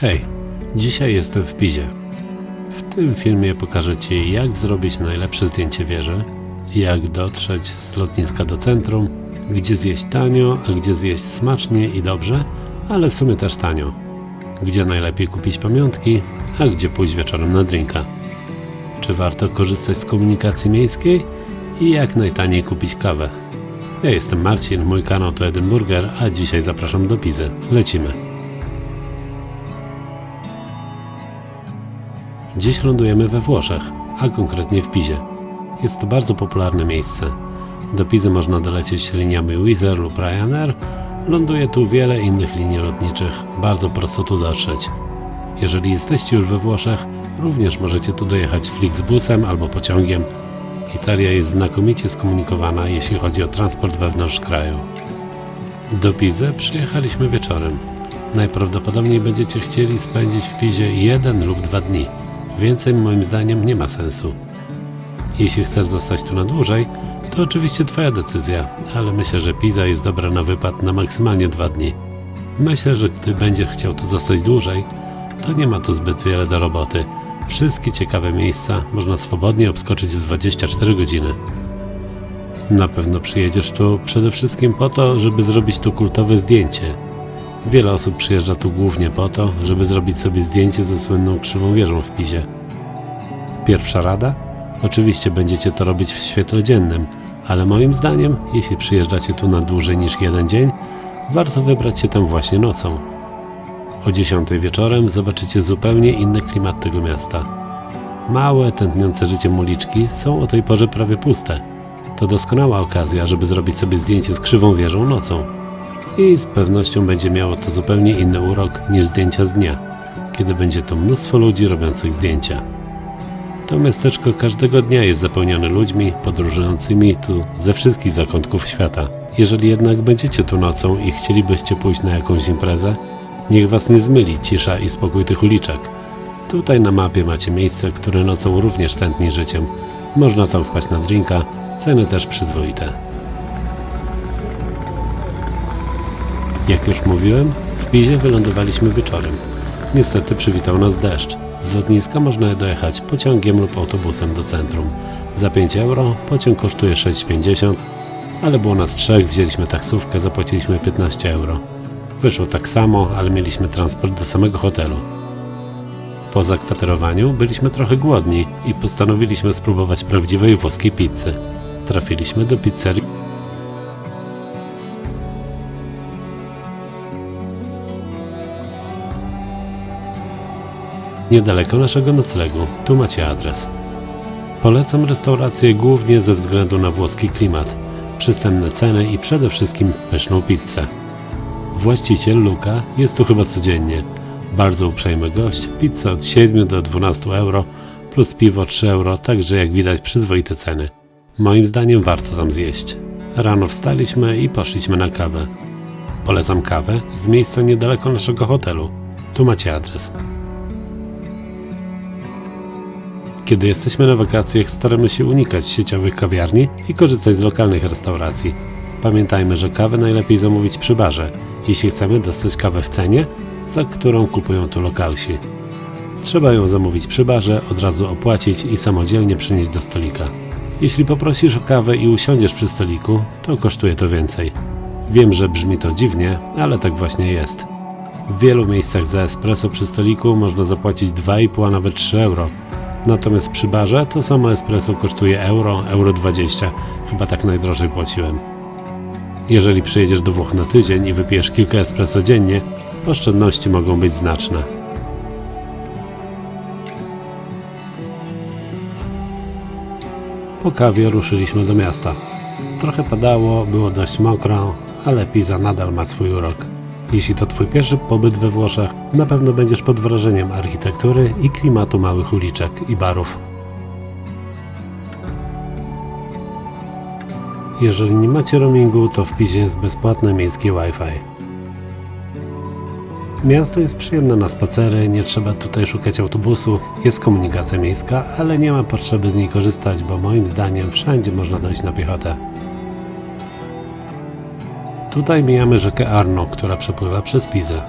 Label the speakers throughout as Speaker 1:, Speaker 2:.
Speaker 1: Hej, dzisiaj jestem w Pizie. W tym filmie pokażę Ci, jak zrobić najlepsze zdjęcie wieży, jak dotrzeć z lotniska do centrum, gdzie zjeść tanio, a gdzie zjeść smacznie i dobrze, ale w sumie też tanio. Gdzie najlepiej kupić pamiątki, a gdzie pójść wieczorem na drinka. Czy warto korzystać z komunikacji miejskiej i jak najtaniej kupić kawę. Ja jestem Marcin, mój kanał to Edynburger, a dzisiaj zapraszam do Pizy. Lecimy. Dziś lądujemy we Włoszech, a konkretnie w Pizie. Jest to bardzo popularne miejsce. Do Pizy można dolecieć liniami Wizz lub Ryanair. Ląduje tu wiele innych linii lotniczych. Bardzo prosto tu dotrzeć. Jeżeli jesteście już we Włoszech, również możecie tu dojechać Flixbusem albo pociągiem. Italia jest znakomicie skomunikowana, jeśli chodzi o transport wewnątrz kraju. Do Pizy przyjechaliśmy wieczorem. Najprawdopodobniej będziecie chcieli spędzić w Pizie jeden lub dwa dni. Więcej moim zdaniem nie ma sensu. Jeśli chcesz zostać tu na dłużej, to oczywiście Twoja decyzja, ale myślę, że Pisa jest dobra na wypad na maksymalnie dwa dni. Myślę, że gdy będziesz chciał tu zostać dłużej, to nie ma tu zbyt wiele do roboty. Wszystkie ciekawe miejsca można swobodnie obskoczyć w 24 godziny. Na pewno przyjedziesz tu przede wszystkim po to, żeby zrobić tu kultowe zdjęcie. Wiele osób przyjeżdża tu głównie po to, żeby zrobić sobie zdjęcie ze słynną krzywą wieżą w Pizie. Pierwsza rada? Oczywiście będziecie to robić w świetle dziennym, ale moim zdaniem, jeśli przyjeżdżacie tu na dłużej niż jeden dzień, warto wybrać się tam właśnie nocą. O 10 wieczorem zobaczycie zupełnie inny klimat tego miasta. Małe, tętniące życiem uliczki są o tej porze prawie puste. To doskonała okazja, żeby zrobić sobie zdjęcie z krzywą wieżą nocą. I z pewnością będzie miało to zupełnie inny urok niż zdjęcia z dnia, kiedy będzie tu mnóstwo ludzi robiących zdjęcia. To miasteczko każdego dnia jest zapełnione ludźmi podróżującymi tu ze wszystkich zakątków świata. Jeżeli jednak będziecie tu nocą i chcielibyście pójść na jakąś imprezę, niech was nie zmyli cisza i spokój tych uliczek. Tutaj na mapie macie miejsce, które nocą również tętni życiem. Można tam wpaść na drinka, ceny też przyzwoite. Jak już mówiłem, w Pizie wylądowaliśmy wieczorem. Niestety przywitał nas deszcz. Z lotniska można dojechać pociągiem lub autobusem do centrum. Za 5 euro pociąg kosztuje 6,50, ale było nas trzech, wzięliśmy taksówkę, zapłaciliśmy 15 euro. Wyszło tak samo, ale mieliśmy transport do samego hotelu. Po zakwaterowaniu byliśmy trochę głodni i postanowiliśmy spróbować prawdziwej włoskiej pizzy. Trafiliśmy do pizzerii niedaleko naszego noclegu. Tu macie adres. Polecam restaurację głównie ze względu na włoski klimat, przystępne ceny i przede wszystkim pyszną pizzę. Właściciel Luka jest tu chyba codziennie. Bardzo uprzejmy gość, pizza od 7 do 12 euro, plus piwo 3 euro, także jak widać przyzwoite ceny. Moim zdaniem warto tam zjeść. Rano wstaliśmy i poszliśmy na kawę. Polecam kawę z miejsca niedaleko naszego hotelu. Tu macie adres. Kiedy jesteśmy na wakacjach, staramy się unikać sieciowych kawiarni i korzystać z lokalnych restauracji. Pamiętajmy, że kawę najlepiej zamówić przy barze, jeśli chcemy dostać kawę w cenie, za którą kupują tu lokalsi. Trzeba ją zamówić przy barze, od razu opłacić i samodzielnie przynieść do stolika. Jeśli poprosisz o kawę i usiądziesz przy stoliku, to kosztuje to więcej. Wiem, że brzmi to dziwnie, ale tak właśnie jest. W wielu miejscach za espresso przy stoliku można zapłacić 2,5, a nawet 3 euro. Natomiast przy barze to samo espresso kosztuje euro, euro 20. Chyba tak najdrożej płaciłem. Jeżeli przyjedziesz do Włoch na tydzień i wypijesz kilka espresso dziennie, oszczędności mogą być znaczne. Po kawie ruszyliśmy do miasta. Trochę padało, było dość mokro, ale Pisa nadal ma swój urok. Jeśli to Twój pierwszy pobyt we Włoszech, na pewno będziesz pod wrażeniem architektury i klimatu małych uliczek i barów. Jeżeli nie macie roamingu, to w Pizie jest bezpłatne miejskie Wi-Fi. Miasto jest przyjemne na spacery, nie trzeba tutaj szukać autobusu, jest komunikacja miejska, ale nie ma potrzeby z niej korzystać, bo moim zdaniem wszędzie można dojść na piechotę. Tutaj mijamy rzekę Arno, która przepływa przez Pizę.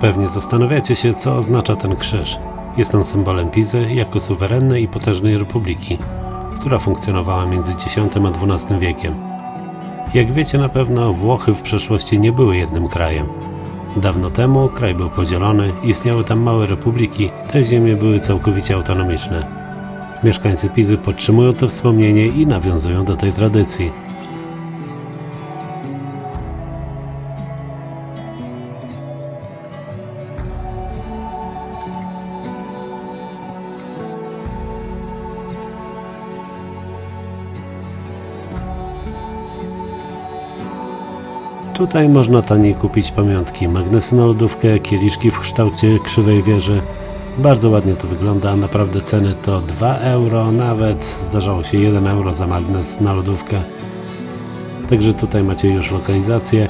Speaker 1: Pewnie zastanawiacie się, co oznacza ten krzyż. Jest on symbolem Pizy jako suwerennej i potężnej republiki, która funkcjonowała między X a XII wiekiem. Jak wiecie na pewno, Włochy w przeszłości nie były jednym krajem. Dawno temu kraj był podzielony, istniały tam małe republiki, te ziemie były całkowicie autonomiczne. Mieszkańcy Pizy podtrzymują to wspomnienie i nawiązują do tej tradycji. Tutaj można taniej kupić pamiątki, magnesy na lodówkę, kieliszki w kształcie krzywej wieży. Bardzo ładnie to wygląda, naprawdę ceny to 2 euro, nawet zdarzało się 1 euro za magnes na lodówkę. Także tutaj macie już lokalizację.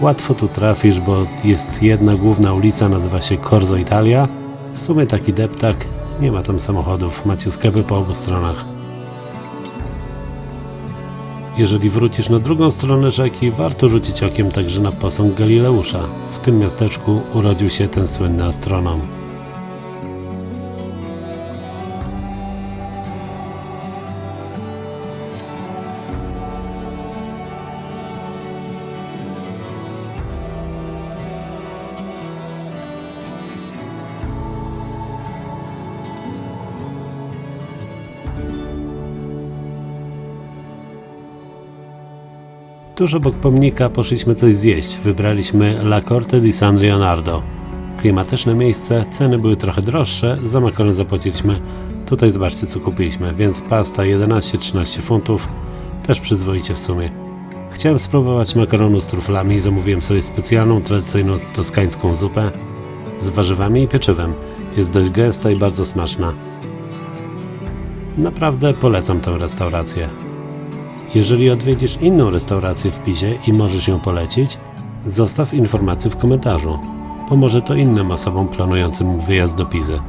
Speaker 1: Łatwo tu trafisz, bo jest jedna główna ulica, nazywa się Corso Italia. W sumie taki deptak, nie ma tam samochodów, macie sklepy po obu stronach. Jeżeli wrócisz na drugą stronę rzeki, warto rzucić okiem także na posąg Galileusza. W tym miasteczku urodził się ten słynny astronom. Tuż obok pomnika poszliśmy coś zjeść. Wybraliśmy La Corte di San Leonardo. Klimatyczne miejsce, ceny były trochę droższe, za makaron zapłaciliśmy. Tutaj zobaczcie co kupiliśmy, więc pasta 11-13 funtów, też przyzwoicie w sumie. Chciałem spróbować makaronu z truflami i zamówiłem sobie specjalną, tradycyjną toskańską zupę z warzywami i pieczywem. Jest dość gęsta i bardzo smaczna. Naprawdę polecam tę restaurację. Jeżeli odwiedzisz inną restaurację w Pizie i możesz ją polecić, zostaw informację w komentarzu. Pomoże to innym osobom planującym wyjazd do Pizy.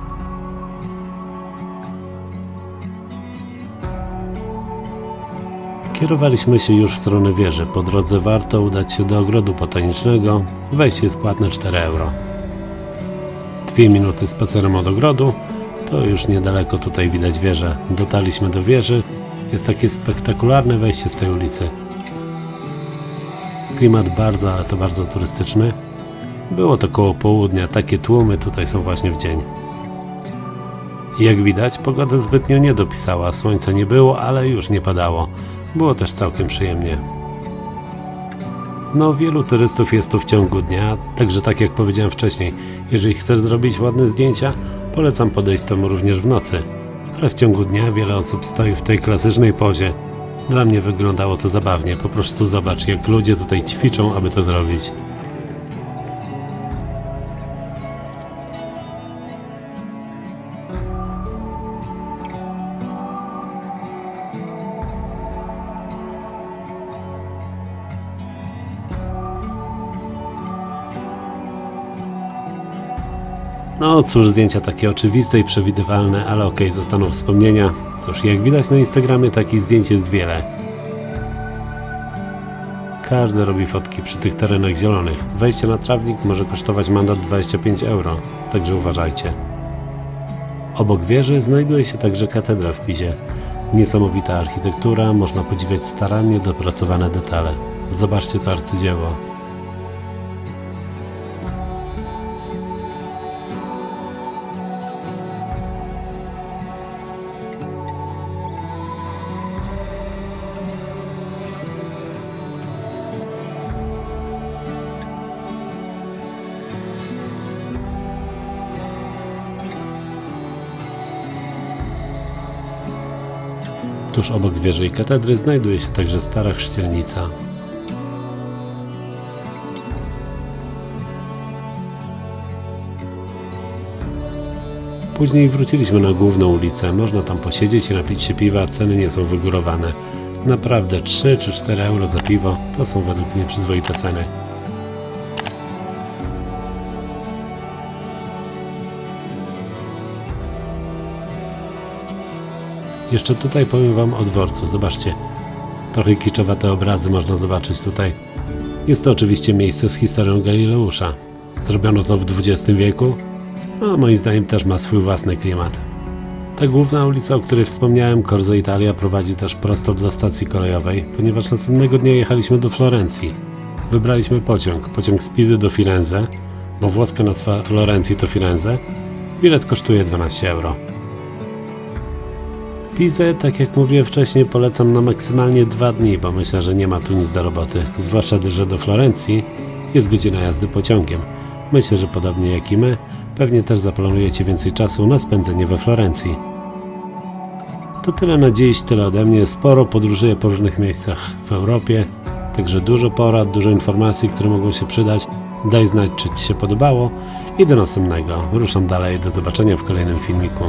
Speaker 1: Kierowaliśmy się już w stronę wieży. Po drodze warto udać się do ogrodu botanicznego. Wejście jest płatne 4 euro. Dwie minuty spacerem od ogrodu, to już niedaleko tutaj widać wieżę. Dotarliśmy do wieży. Jest takie spektakularne wejście z tej ulicy. Klimat bardzo, ale to bardzo turystyczny. Było to koło południa, takie tłumy tutaj są właśnie w dzień. Jak widać, pogoda zbytnio nie dopisała, słońca nie było, ale już nie padało. Było też całkiem przyjemnie. No, wielu turystów jest tu w ciągu dnia, także tak jak powiedziałem wcześniej, jeżeli chcesz zrobić ładne zdjęcia, polecam podejść temu również w nocy. Ale w ciągu dnia wiele osób stoi w tej klasycznej pozie. Dla mnie wyglądało to zabawnie, po prostu zobacz jak ludzie tutaj ćwiczą, aby to zrobić. No cóż, zdjęcia takie oczywiste i przewidywalne, ale okej, zostaną wspomnienia. Cóż, jak widać na Instagramie, takich zdjęć jest wiele. Każdy robi fotki przy tych terenach zielonych. Wejście na trawnik może kosztować mandat 25 euro, także uważajcie. Obok wieży znajduje się także katedra w Pizie. Niesamowita architektura, można podziwiać starannie dopracowane detale. Zobaczcie to arcydzieło. Tuż obok wieży i katedry znajduje się także stara chrzcielnica. Później wróciliśmy na główną ulicę. Można tam posiedzieć i napić się piwa, ceny nie są wygórowane. Naprawdę 3 czy 4 euro za piwo to są według mnie przyzwoite ceny. Jeszcze tutaj powiem Wam o dworcu. Zobaczcie, trochę kiczowate obrazy można zobaczyć tutaj. Jest to oczywiście miejsce z historią Galileusza. Zrobiono to w XX wieku, no moim zdaniem też ma swój własny klimat. Ta główna ulica, o której wspomniałem, Corso Italia, prowadzi też prosto do stacji kolejowej, ponieważ następnego dnia jechaliśmy do Florencji. Wybraliśmy pociąg, pociąg z Pizy do Firenze, bo włoska nazwa Florencji to Firenze. Bilet kosztuje 12 euro. Pizę, tak jak mówiłem wcześniej, polecam na maksymalnie dwa dni, bo myślę, że nie ma tu nic do roboty. Zwłaszcza, że do Florencji jest godzina jazdy pociągiem. Myślę, że podobnie jak i my, pewnie też zaplanujecie więcej czasu na spędzenie we Florencji. To tyle na dziś, tyle ode mnie. Sporo podróżuję po różnych miejscach w Europie, także dużo porad, dużo informacji, które mogą się przydać. Daj znać, czy Ci się podobało i do następnego. Ruszam dalej. Do zobaczenia w kolejnym filmiku.